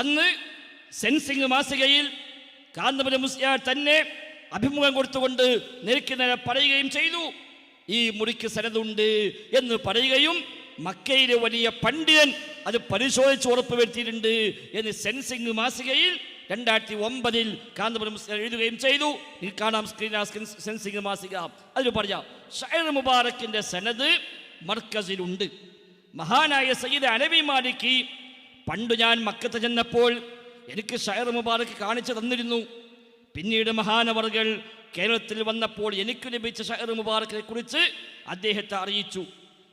അന്ന് സെൻസിംഗ് മാസികയിൽ കാന്തപുരം മുസ്ലിയാർ തന്നെ അഭിമുഖം കൊടുത്തുകൊണ്ട് നേരെ പറയുകയും ചെയ്തു ഈ മുറിക്ക് സനതുണ്ട് എന്ന് പറയുകയും മക്കയിലെ വലിയ പണ്ഡിതൻ അത് പരിശോധിച്ച് ഉറപ്പുവരുത്തിയിട്ടുണ്ട് എന്ന് സെൻസിംഗ് മാസികയിൽ രണ്ടായിരത്തി ഒമ്പതിൽ കാന്തപുരം എഴുതുകയും ചെയ്തു. കാണാം സ്ക്രീൻ സെൻസിംഗ് മാസിക. അതിൽ പറയാം ഷൈർ മുബാറക്കിന്റെ സനത് മർക്കസിലുണ്ട്. മഹാനായ സയ്യിദ് അനബി മാലിക്ക് പണ്ട് ഞാൻ മക്കത്ത് ചെന്നപ്പോൾ എനിക്ക് ഷയർ മുബാറക്ക് കാണിച്ചു തന്നിരുന്നു. പിന്നീട് മഹാനവറുകൾ കേരളത്തിൽ വന്നപ്പോൾ എനിക്ക് ലഭിച്ച ഷയർ മുബാറക്കിനെ കുറിച്ച് അദ്ദേഹത്തെ അറിയിച്ചു.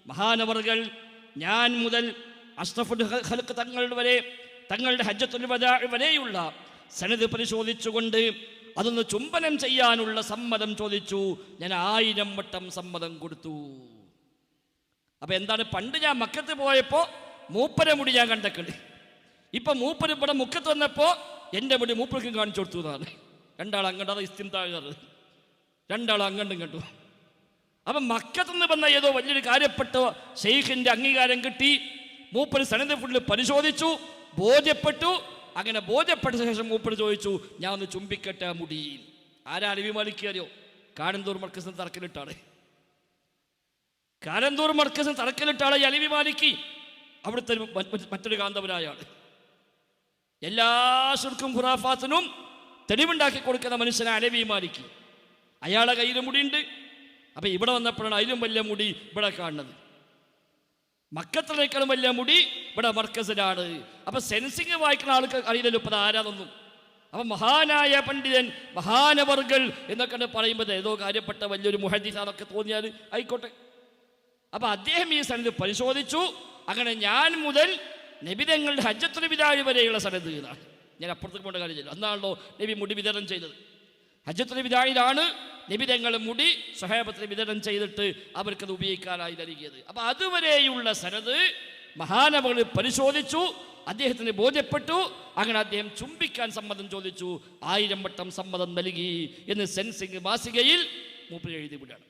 മഹാനവറുകൾ ഞാൻ മുതൽ അഷ്റഫുൽ ഹ- തങ്ങളുടെ വരെ തങ്ങളുടെ ഹജ്ജത്തുൽ വരെയുള്ള സനത് പരിശോധിച്ചുകൊണ്ട് അതൊന്ന് ചുംബനം ചെയ്യാനുള്ള സമ്മതം ചോദിച്ചു. ഞാൻ ആയിരം വട്ടം സമ്മതം കൊടുത്തു. അപ്പൊ എന്താണ് പണ്ട് ഞാൻ മക്കത്ത് പോയപ്പോ മൂപ്പര മുടി ഞാൻ കണ്ടക്കുണ്ട്. ഇപ്പൊ മൂപ്പര് ഇവിടെ മുഖത്ത് വന്നപ്പോ എന്റെ മുടി മൂപ്പർക്കും കാണിച്ചു കൊടുത്തു എന്നാണ്. രണ്ടാൾ അങ്ങോട്ട് അത് താഴ്ന്നത് രണ്ടാൾ അങ്ങോട്ടും കണ്ടു അപ്പൊ മക്കത്തുനിന്ന് വന്ന ഏതോ വലിയൊരു കാര്യപ്പെട്ട ഷെയ്ഖിന്റെ അംഗീകാരം കിട്ടി. മൂപ്പർ സനന്ദ ഫുഡിൽ പരിശോധിച്ചു ബോധ്യപ്പെട്ടു. അങ്ങനെ ബോധ്യപ്പെട്ട ശേഷം മൂപ്പർ ചോദിച്ചു ഞാൻ ഒന്ന് ചുംബിക്കട്ടെ മുടി. ആരാ അലവി മാലിക്കറിയോ കാനന്തൂർ മർക്കസിന് തറക്കലിട്ടാണ് കാരന്തൂർ മർക്കസിന് തറക്കലിട്ടാളെ ഈ മാലിക്ക് അവിടുത്തെ മറ്റൊരു കാന്തപുരായാണ്. എല്ലാ ശുർക്കും ഖുറാഫാത്തിനും തെളിവുണ്ടാക്കി കൊടുക്കുന്ന മനുഷ്യനെ അലവി മാലിക്ക് അയാളെ കയ്യിൽ മുടിയുണ്ട്. അപ്പൊ ഇവിടെ വന്നപ്പോഴാണ് അതിലും വലിയ മുടി ഇവിടെ കാണുന്നത്. മക്കത്തിലേക്കാളും വലിയ മുടി ഇവിടെ മർക്കസിലാണ്. അപ്പൊ സെൻസിങ് വായിക്കുന്ന ആൾക്ക് അറിയില്ലല്ലോ ഇപ്പൊ ആരാതൊന്നും അപ്പൊ മഹാനായ പണ്ഡിതൻ മഹാനവർകൾ എന്നൊക്കെ പറയുമ്പോൾ ഏതോ കാര്യപ്പെട്ട വലിയൊരു മുഹദ്ദീസാന്നൊക്കെ തോന്നിയാൽ ആയിക്കോട്ടെ. അപ്പൊ അദ്ദേഹം ഈ സ്ഥലത്ത് പരിശോധിച്ചു. അങ്ങനെ ഞാൻ മുതൽ നബിതങ്ങളുടെ ഹജ്ജത്തുൽ വിദാഴി വരെയുള്ള സ്ഥലത്ത് ഇതാണ് ഞാൻ അപ്പുറത്തേക്ക് പോകേണ്ട ചെയ്തു അന്നാണല്ലോ നബി മുടി വിതരണം ചെയ്തത്. ഹജ്ജത്തുൽ വിദായിലാണ് നബിതങ്ങൾ മുടി സഹാബത്തിന് വിതരണം ചെയ്തിട്ട് അവർക്കത് ഉപയോഗിക്കാനായി നൽകിയത്. അപ്പോൾ അതുവരെയുള്ള സനത് മഹാനവകൾ പരിശോധിച്ചു അദ്ദേഹത്തിന് ബോധ്യപ്പെട്ടു അങ്ങനെ അദ്ദേഹം ചുംബിക്കാൻ സമ്മതം ചോദിച്ചു ആയിരം വട്ടം സമ്മതം നൽകി എന്ന് സെൻസിംഗ് മാസികയിൽ മൂപ്പര് എഴുതി വിടാണ്.